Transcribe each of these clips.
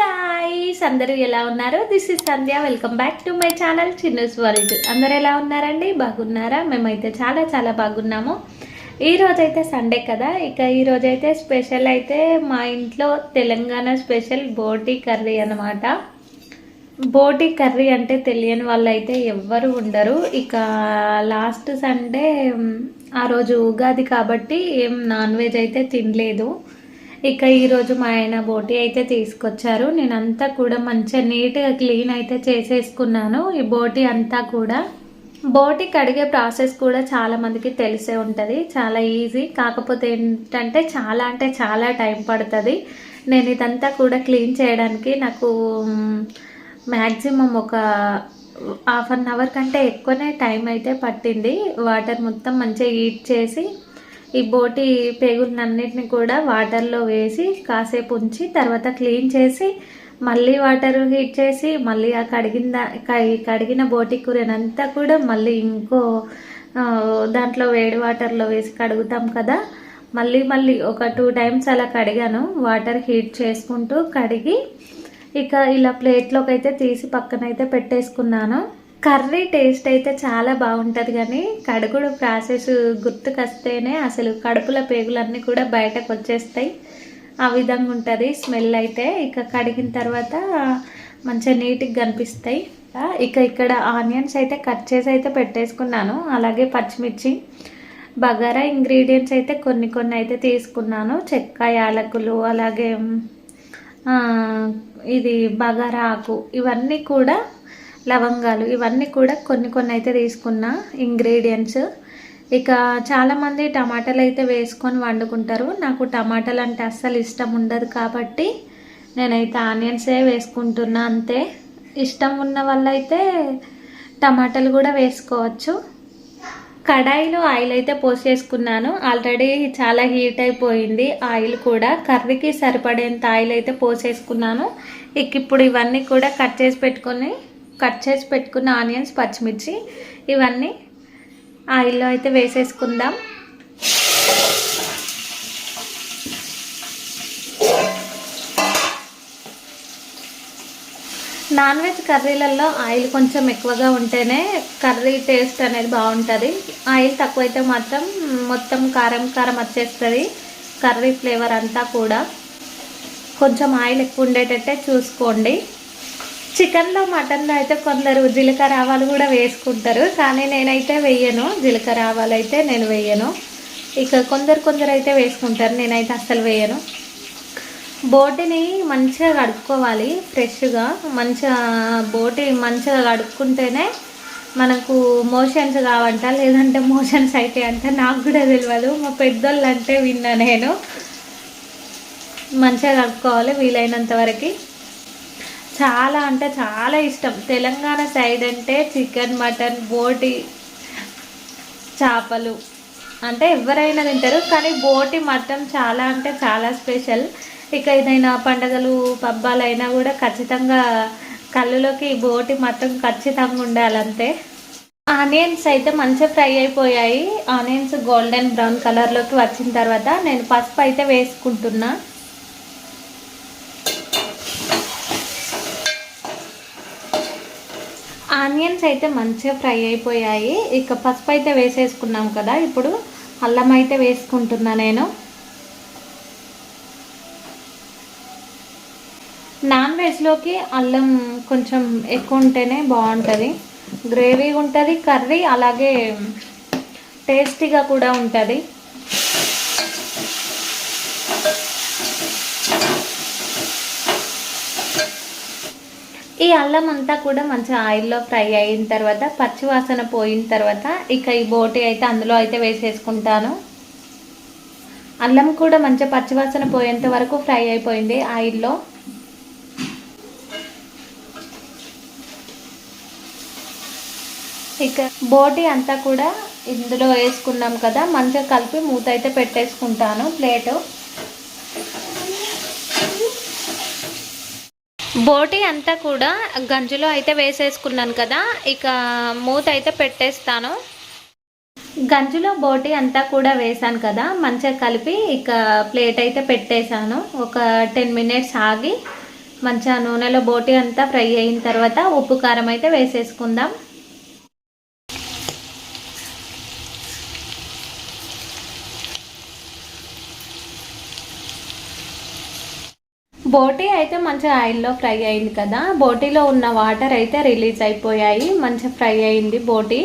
Guys అందరూ ఎలా ఉన్నారు? This is Sandhya welcome back to my channel చిన్నస్ world అందరు ఎలా ఉన్నారండి? బాగున్నారా? మేమైతే చాలా చాలా బాగున్నాము. ఈ రోజైతే సండే కదా. ఇక ఈ రోజైతే స్పెషల్ అయితే మా ఇంట్లో తెలంగాణ స్పెషల్ బోటి కర్రీ అన్నమాట. బోటి కర్రీ అంటే తెలియని వాళ్ళు అయితే ఎవ్వరు ఉండరు. ఇక లాస్ట్ సండే ఆ రోజు ఉగాది కాబట్టి ఏం నాన్ వెజ్ అయితే తినలేదు. ఇక ఈరోజు మా ఆయన బోటి అయితే తీసుకొచ్చారు. నేనంతా కూడా మంచిగా నీట్గా క్లీన్ అయితే చేసేసుకున్నాను. ఈ బోటి అంతా కూడా బోటి కడిగే ప్రాసెస్ కూడా చాలా మందికి తెలిసే ఉంటుంది. చాలా ఈజీ. కాకపోతే ఏంటంటే చాలా అంటే చాలా టైం పడుతుంది. నేను ఇదంతా కూడా క్లీన్ చేయడానికి నాకు మ్యాక్సిమం ఒక హాఫ్ అన్ అవర్ కంటే ఎక్కువనే టైం అయితే పట్టింది. వాటర్ మొత్తం మంచిగా హీట్ చేసి ఈ బోటి పేగులన్నిటిని కూడా వాటర్లో వేసి కాసేపు ఉంచి తర్వాత క్లీన్ చేసి మళ్ళీ వాటర్ హీట్ చేసి మళ్ళీ ఆ కడిగిన కడిగిన బోటి కూరనంతా కూడా మళ్ళీ ఇంకో దాంట్లో వేడి వాటర్లో వేసి కడుగుతాం కదా. మళ్ళీ మళ్ళీ ఒక టూ టైమ్స్ అలా కడిగాను. వాటర్ హీట్ చేసుకుంటూ కడిగి ఇక ఇలా ప్లేట్లోకి అయితే తీసి పక్కన అయితే పెట్టేసుకున్నాను. కర్రీ టేస్ట్ అయితే చాలా బాగుంటుంది కానీ కడుగుడు ప్రాసెస్ గుర్తుకొస్తేనే అసలు కడుపుల పేగులన్నీ కూడా బయటకు వచ్చేస్తాయి. ఆ విధంగా ఉంటుంది. స్మెల్ అయితే ఇక కడిగిన తర్వాత మంచిగా నీట్గా కనిపిస్తాయి. ఇక ఇక్కడ ఆనియన్స్ అయితే కట్ చేసి అయితే పెట్టేసుకున్నాను. అలాగే పచ్చిమిర్చి బగారా ఇంగ్రీడియంట్స్ అయితే కొన్ని కొన్ని అయితే తీసుకున్నాను. చెక్క యాలకులు అలాగే ఇది బగారా ఆకు ఇవన్నీ కూడా లవంగాలు ఇవన్నీ కూడా కొన్ని కొన్ని అయితే తీసుకున్నా ఇంగ్రీడియంట్స్ ఇక చాలామంది టమాటాలు అయితే వేసుకొని వండుకుంటారు. నాకు టమాటాలు అంటే అస్సలు ఇష్టం ఉండదు కాబట్టి నేనైతే ఆనియన్సే వేసుకుంటున్నా అంతే. ఇష్టం ఉన్న వాళ్ళైతే టమాటాలు కూడా వేసుకోవచ్చు. కడాయిలో ఆయిల్ అయితే పోసేసుకున్నాను. ఆల్రెడీ చాలా హీట్ అయిపోయింది ఆయిల్ కూడా. కర్రీకి సరిపడేంత ఆయిల్ అయితే పోసేసుకున్నాను. ఇక ఇప్పుడు ఇవన్నీ కూడా కట్ చేసి పెట్టుకొని కట్ చేసి పెట్టుకున్న ఆనియన్స్ పచ్చిమిర్చి ఇవన్నీ ఆయిల్లో అయితే వేసేసుకుందాం. నాన్ వెజ్ కర్రీలలో ఆయిల్ కొంచెం ఎక్కువగా ఉంటేనే కర్రీ టేస్ట్ అనేది బాగుంటుంది. ఆయిల్ తక్కువైతే మాత్రం మొత్తం కారం కారం వచ్చేస్తుంది. కర్రీ ఫ్లేవర్ అంతా కూడా. కొంచెం ఆయిల్ ఎక్కువ ఉండేటట్టే చూసుకోండి. చికెన్లో మటన్లో అయితే కొందరు జీలకర్ర ఆవాలు కూడా వేసుకుంటారు కానీ నేనైతే వేయను. జీలకర్ర ఆవాలు అయితే నేను వేయను. ఇక కొందరు కొందరు అయితే వేసుకుంటారు నేనైతే అస్సలు వేయను. బోటిని మంచిగా కడుక్కోవాలి ఫ్రెష్గా. మంచిగా బోటి మంచిగా కడుక్కుంటేనే మనకు మోషన్స్ కావంట లేదంటే మోషన్స్ అయితే అంటే. నాకు కూడా తెలియదు మా పెద్దోళ్ళు అంటే విన్నా నేను. మంచిగా కడుక్కోవాలి వీలైనంత వరకు. చాలా అంటే చాలా ఇష్టం. తెలంగాణ సైడ్ అంటే చికెన్ మటన్ బోటి చేపలు. అంటే ఎవరైనా తింటారు కానీ బోటి మటన్ చాలా అంటే చాలా స్పెషల్. ఇక ఏదైనా పండగలు పబ్బాలైనా కూడా ఖచ్చితంగా కళ్ళులోకి బోటి మటన్ ఖచ్చితంగా ఉండాలంతే. ఆనియన్స్ అయితే మంచిగా ఫ్రై అయిపోయాయి. ఆనియన్స్ గోల్డెన్ బ్రౌన్ కలర్లోకి వచ్చిన తర్వాత నేను పసుపు అయితే వేసుకుంటున్నా. ఆనియన్స్ అయితే మంచిగా ఫ్రై అయిపోయాయి. ఇక పసుపు అయితే వేసేసుకున్నాం కదా. ఇప్పుడు అల్లం అయితే వేసుకుంటున్నా నేను. నాన్ వెజ్లోకి అల్లం కొంచెం ఎక్కువ ఉంటేనే బాగుంటుంది. గ్రేవీగా ఉంటుంది కర్రీ అలాగే టేస్టీగా కూడా ఉంటుంది. ఈ అల్లం అంతా కూడా మంచిగా ఆయిల్లో ఫ్రై అయిన తర్వాత పచ్చివాసన పోయిన తర్వాత ఇక ఈ బోటి అయితే అందులో అయితే వేసేసుకుంటాను. అల్లం కూడా మంచిగా పచ్చివాసన పోయేంత వరకు ఫ్రై అయిపోయింది ఆయిల్లో. ఇక బోటి అంతా కూడా ఇందులో వేసుకున్నాం కదా మంచిగా కలిపి మూత అయితే పెట్టేసుకుంటాను ప్లేటు. బోటి అంతా కూడా గంజులో అయితే వేసేసుకున్నాను కదా ఇక మూత అయితే పెట్టేస్తాను. గంజులో బోటి అంతా కూడా వేసాను కదా మంచిగా కలిపి ఇక ప్లేట్ అయితే పెట్టేశాను. ఒక టెన్ మినిట్స్ ఆగి మంచిగా నూనెలో బోటి అంతా ఫ్రై అయిన తర్వాత ఉప్పు కారం అయితే వేసేసుకుందాం. బోటీ అయితే మంచిగా ఆయిల్లో ఫ్రై అయింది కదా. బోటీలో ఉన్న వాటర్ అయితే రిలీజ్ అయిపోయాయి. మంచిగా ఫ్రై అయింది బోటీ.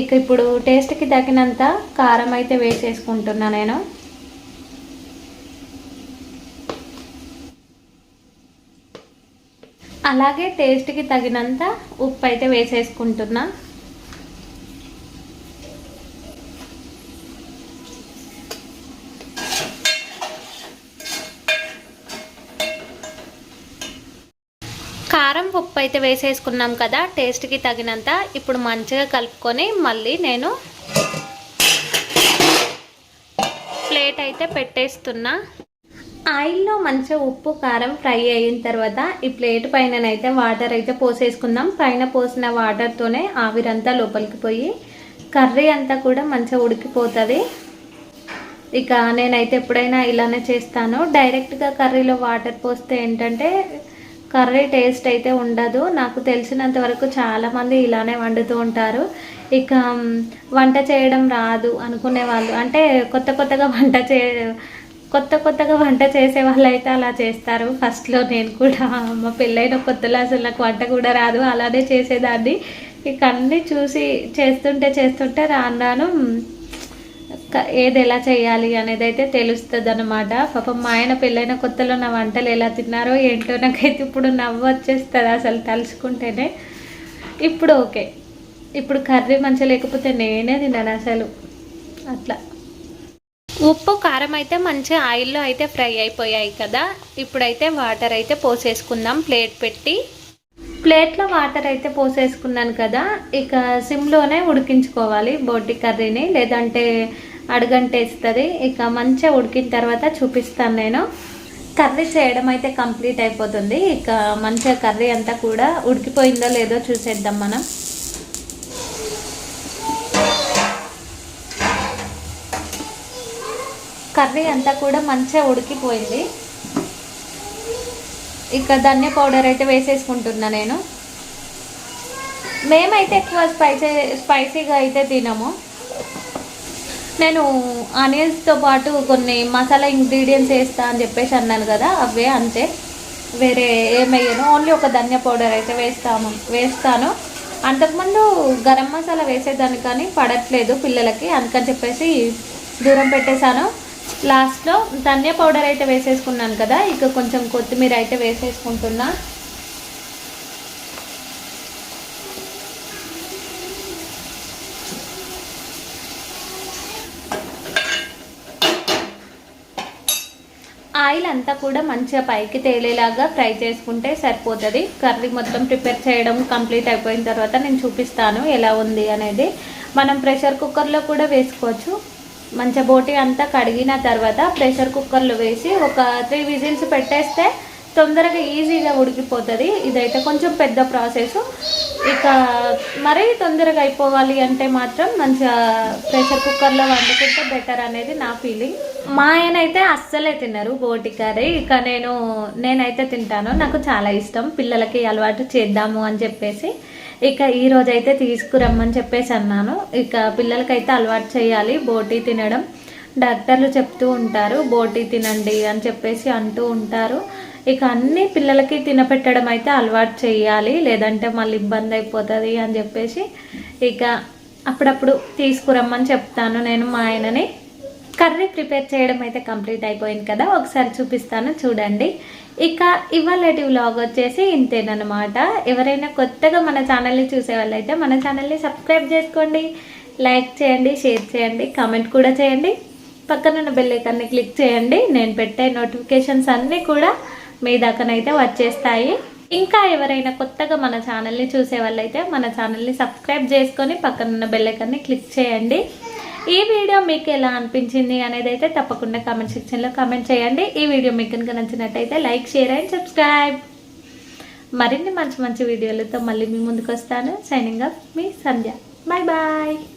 ఇక ఇప్పుడు టేస్ట్కి తగినంత కారం అయితే వేసేసుకుంటున్నా నేను. అలాగే టేస్ట్కి తగినంత ఉప్పు అయితే వేసేసుకుంటున్నా. కారం ఉప్పు అయితే వేసేసుకున్నాం కదా టేస్ట్కి తగినంత ఇప్పుడు మంచిగా కలుపుకొని మళ్ళీ నేను ప్లేట్ అయితే పెట్టేస్తున్నా. ఆయిల్లో మంచిగా ఉప్పు కారం ఫ్రై అయిన తర్వాత ఈ ప్లేట్ పైననైతే వాటర్ అయితే పోసేసుకుందాం. పైన పోసిన వాటర్తోనే ఆవిరంతా లోపలికి పోయి కర్రీ అంతా కూడా మంచిగా ఉడికిపోతుంది. ఇక నేనైతే ఎప్పుడైనా ఇలానే చేస్తాను. డైరెక్ట్గా కర్రీలో వాటర్ పోస్తే ఏంటంటే కర్రీ టేస్ట్ అయితే ఉండదు. నాకు తెలిసినంత వరకు చాలామంది ఇలానే వండుతూ ఉంటారు. ఇక వంట చేయడం రాదు అనుకునే వాళ్ళు. అంటే కొత్త కొత్తగా వంట చే కొత్త కొత్తగా వంట చేసే వాళ్ళు అయితే అలా చేస్తారు. ఫస్ట్లో నేను కూడా మా పెళ్ళైన కొత్తలో అసలు నాకు వంట కూడా రాదు. అలానే చేసేదాన్ని. ఇక అన్నీ చూసి చేస్తుంటే చేస్తుంటే రాను రాను ఏది ఎలా చేయాలి అనేది అయితే తెలుస్తుంది అనమాట పాపం మా ఆయన పెళ్ళైన కొత్తలో నా వంటలు ఎలా తిన్నారో ఏంటో నాకైతే ఇప్పుడు నవ్వు వచ్చేస్తుంది అసలు తలుచుకుంటేనే. ఇప్పుడు ఓకే. ఇప్పుడు కర్రీ మంచిగా లేకపోతే నేనే తిన్నాను అసలు. అట్లా. ఉప్పు కారం అయితే మంచిగా ఆయిల్లో అయితే ఫ్రై అయిపోయాయి కదా. ఇప్పుడైతే వాటర్ అయితే పోసేసుకుందాం ప్లేట్ పెట్టి. ప్లేట్లో వాటర్ అయితే పోసేసుకున్నాను కదా. ఇక సిమ్లోనే ఉడికించుకోవాలి బోటి కర్రీని. లేదంటే అడుగంటేస్తుంది. ఇక మంచిగా ఉడికిన తర్వాత చూపిస్తాను నేను. కర్రీ చేయడం అయితే కంప్లీట్ అయిపోతుంది. ఇక మంచిగా కర్రీ అంతా కూడా ఉడికిపోయిందో లేదో చూసేద్దాం మనం. కర్రీ అంతా కూడా మంచిగా ఉడికిపోయింది. ఇక ధనియా పౌడర్ అయితే వేసేసుకుంటున్నా నేను. మేమైతే ఎక్కువ స్పైసీ స్పైసీగా అయితే తినము. నేను ఆనియన్స్తో పాటు కొన్ని మసాలా ఇంగ్రీడియంట్స్ వేస్తా అని చెప్పేసి అన్నాను కదా అవే అంతే. వేరే ఏమయ్యాను ఓన్లీ ఒక ధనియా పౌడర్ అయితే వేస్తాము వేస్తాను. అంతకుముందు గరం మసాలా వేసేదాన్ని కానీ పడట్లేదు పిల్లలకి అందుకని చెప్పేసి దూరం పెట్టేశాను. లాస్ట్లో ధనియా పౌడర్ అయితే వేసేసుకున్నాను కదా ఇక కొంచెం కొత్తిమీర అయితే వేసేసుకుంటున్నా. ఆయిల్ అంతా కూడా మంచిగా పైకి తేలేలాగా ఫ్రై చేసుకుంటే సరిపోతుంది. కర్రీ మొత్తం ప్రిపేర్ చేయడం కంప్లీట్ అయిపోయిన తర్వాత నేను చూపిస్తాను ఎలా ఉంది అనేది. మనం ప్రెషర్ కుక్కర్లో కూడా వేసుకోవచ్చు. మంచిగా బోటి అంతా కడిగిన తర్వాత ప్రెషర్ కుక్కర్లో వేసి ఒక త్రీ విజిల్స్ పెట్టేస్తే తొందరగా ఈజీగా ఉడికిపోతుంది. ఇదైతే కొంచెం పెద్ద ప్రాసెస్. ఇక మరీ తొందరగా అయిపోవాలి అంటే మాత్రం మంచిగా ప్రెషర్ కుక్కర్లో వండుకుంటే బెటర్ అనేది నా ఫీలింగ్. మా ఆయన అయితే అస్సలే తిన్నారు బోటి కర్రీ. ఇక నేను నేనైతే తింటాను. నాకు చాలా ఇష్టం. పిల్లలకి అలవాటు చేద్దాము అని చెప్పేసి ఇక ఈ రోజు అయితే తీసుకురమ్మని చెప్పేసి అన్నాను. ఇక పిల్లలకైతే అలవాటు చేయాలి బోటీ తినడం. డాక్టర్లు చెప్తూ ఉంటారు బోటీ తినండి అని చెప్పేసి అంటూ ఉంటారు. ఇక అన్ని పిల్లలకి తినపెట్టడం అయితే అలవాటు చేయాలి లేదంటే మళ్ళీ ఇబ్బంది అయిపోతుంది అని చెప్పేసి ఇక అప్పుడప్పుడు తీసుకురమ్మని చెప్తాను నేను మా ఆయనని. కర్రీ ప్రిపేర్ చేయడం అయితే కంప్లీట్ అయిపోయింది కదా ఒకసారి చూపిస్తాను చూడండి. ఇక ఇవాళటి వ్లాగ్ వచ్చేసి ఇంతేనమాట ఎవరైనా కొత్తగా మన ఛానల్ని చూసే వాళ్ళైతే మన ఛానల్ని సబ్స్క్రైబ్ చేసుకోండి లైక్ చేయండి షేర్ చేయండి కామెంట్ కూడా చేయండి. పక్కనున్న బెల్లైకాన్ని క్లిక్ చేయండి నేను పెట్టే నోటిఫికేషన్స్ అన్నీ కూడా మీ దాకానైతే వచ్చేస్తాయి. ఇంకా ఎవరైనా కొత్తగా మన ఛానల్ని చూసే వాళ్ళైతే మన ఛానల్ని సబ్స్క్రైబ్ చేసుకొని పక్కనున్న బెల్లైకన్ని క్లిక్ చేయండి. ఈ వీడియో మీకు ఎలా అనిపించింది అనేది అయితే తప్పకుండా కామెంట్ సెక్షన్లో కామెంట్ చేయండి. ఈ వీడియో మీకు కనుక నచ్చినట్టయితే లైక్ షేర్ అండ్ సబ్స్క్రైబ్ మరిన్ని మంచి మంచి వీడియోలతో మళ్ళీ మీ ముందుకు వస్తాను సైనింగ్ అప్ మీ సంధ్య. బాయ్ బాయ్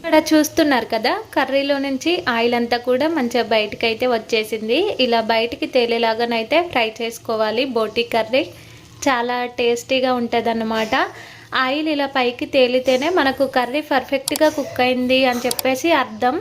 ఇక్కడ చూస్తున్నారు కదా కర్రీలో నుంచి ఆయిల్ అంతా కూడా మంచిగా బయటకు అయితే వచ్చేసింది. ఇలా బయటికి తేలేలాగానైతే ఫ్రై చేసుకోవాలి బోటి కర్రీ. చాలా టేస్టీగా ఉంటుంది ఆయిల్ ఇలా పైకి తేలితేనే మనకు కర్రీ పర్ఫెక్ట్గా కుక్ అయింది అని చెప్పేసి అర్థం.